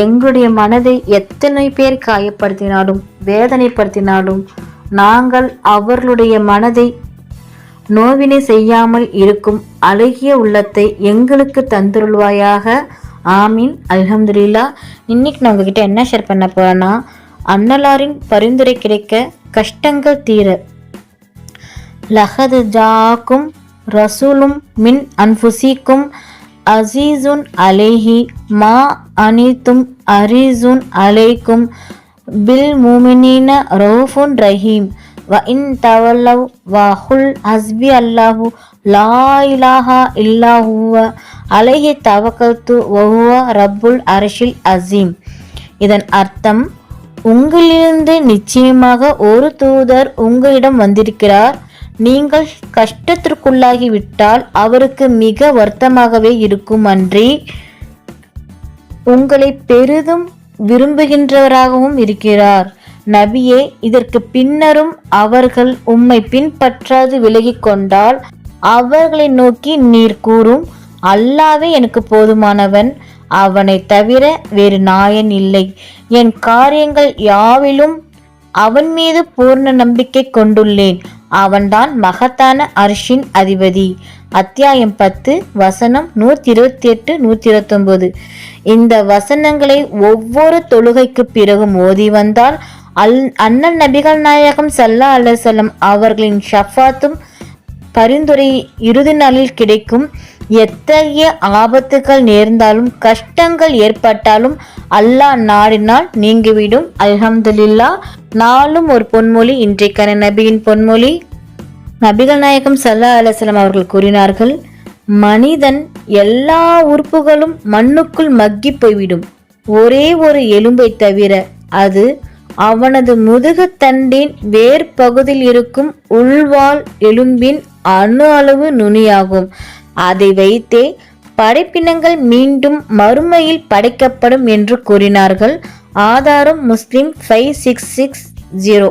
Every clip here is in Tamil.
எங்களுடைய மனதை எத்தனை பேர் காயப்படுத்தினாலும் வேதனைப்படுத்தினாலும் நாங்கள் அவர்களுடைய மனதை நோவினை செய்யாமல் இருக்கும் அழகிய உள்ளத்தை எங்களுக்கு தந்துருள்வாயாக. ஆமீன். அல்ஹம்துலில்லா. இன்னைக்கு நான் உங்ககிட்ட என்ன ஷேர் பண்ண போறேன்னா அன்னலாரின் பரிந்துரை கிடைக்க கஷ்டங்கள் தீர. லஹது ஜாக்கும் ரசூலும் மின் அன்ஃபுசிக்கும் அசீசுன் அலைஹி மா அனித்தும் அரிசுன் அலைக்கும் பில் மூமினின ரவுஃபுன் ரஹீம். வ இன் தவல்லவ் வஹுல் ஹஸ்பி அல்லாஹு லா இலாஹா இல்லாஹுவ அலைஹி தவக்கத்து வஹுவ ரப்புல் அரஷில் அசீம் இதன் அர்த்தம் உங்களிலிருந்து நிச்சயமாக ஒரு தூதர் உங்களிடம் வந்திருக்கிறார். நீங்கள் கஷ்டத்திற்குள்ளாகிவிட்டால் அவருக்கு மிக வருத்தமாகவே இருக்கும் அன்றி உங்களை பெரிதும் விரும்புகின்றவராகவும் இருக்கிறார். நபியே இதற்கு பின்னரும் அவர்கள் உம்மை பின்பற்றாது விலகி கொண்டால் அவர்களை நோக்கி நீர் கூறும். அல்லாவே எனக்கு போதுமானவன். அவனை தவிர வேறு நாயன் இல்லை. என் காரியங்கள் யாவிலும் அவன் மீது பூர்ண நம்பிக்கை கொண்டுள்ளேன். அவன்தான் மகத்தான அரிஷின் அதிபதி. அத்தியாயம் பத்து வசனம் நூத்தி இருபத்தி எட்டு நூத்தி இருபத்தொன்பது இந்த வசனங்களை ஒவ்வொரு தொழுகைக்கு பிறகும் ஓதி வந்தால் அல் அண்ணன் நபிகள் நாயகம் சல்லா அலுவலம் அவர்களின் ஷஃபாத்தும் பரிந்துரை இறுதி நாளில் கிடைக்கும். எத்தகைய ஆபத்துகள் நேர்ந்தாலும் கஷ்டங்கள் ஏற்பட்டாலும் அல்லாஹ் நாடினால் நீங்கிவிடும். அல்ஹம்துலில்லா நாளும் ஒரு பொன்மொழி இன்றைக்கான நபியின் பொன்மொழி. நபிகள் நாயகம் சல்லா அலுவலம் அவர்கள் கூறினார்கள் மனிதன் எல்லா உறுப்புகளும் மண்ணுக்குள் மக்கி போய்விடும். ஒரே ஒரு எலும்பை தவிர அது அவனது முதுகுத்தண்டின் வேர் பகுதியில் இருக்கும் உள்வாள் எலும்பின் அணு அளவு நுனியாகும். அதை வைத்தே படைப்பினங்கள் மீண்டும் மறுமையில் படைக்கப்படும் என்று கூறினார்கள். ஆதாரம் Muslim five six six zero.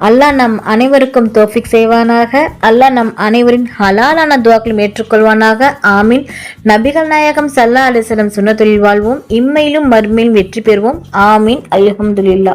அல்லாஹ் நம் அனைவருக்கும் தோஃபிக் செய்வானாக. அல்லாஹ் நம் அனைவரின் ஹலாலான துவாக்களும் ஏற்றுக்கொள்வானாக. ஆமீன். நபிகள் நாயகம் சல்லா அலிசலம் சுன்னத்துலில் வாழ்வோம். இம்மையிலும் மறுமையிலும் வெற்றி பெறுவோம். ஆமீன். அல்ஹம்துல்லா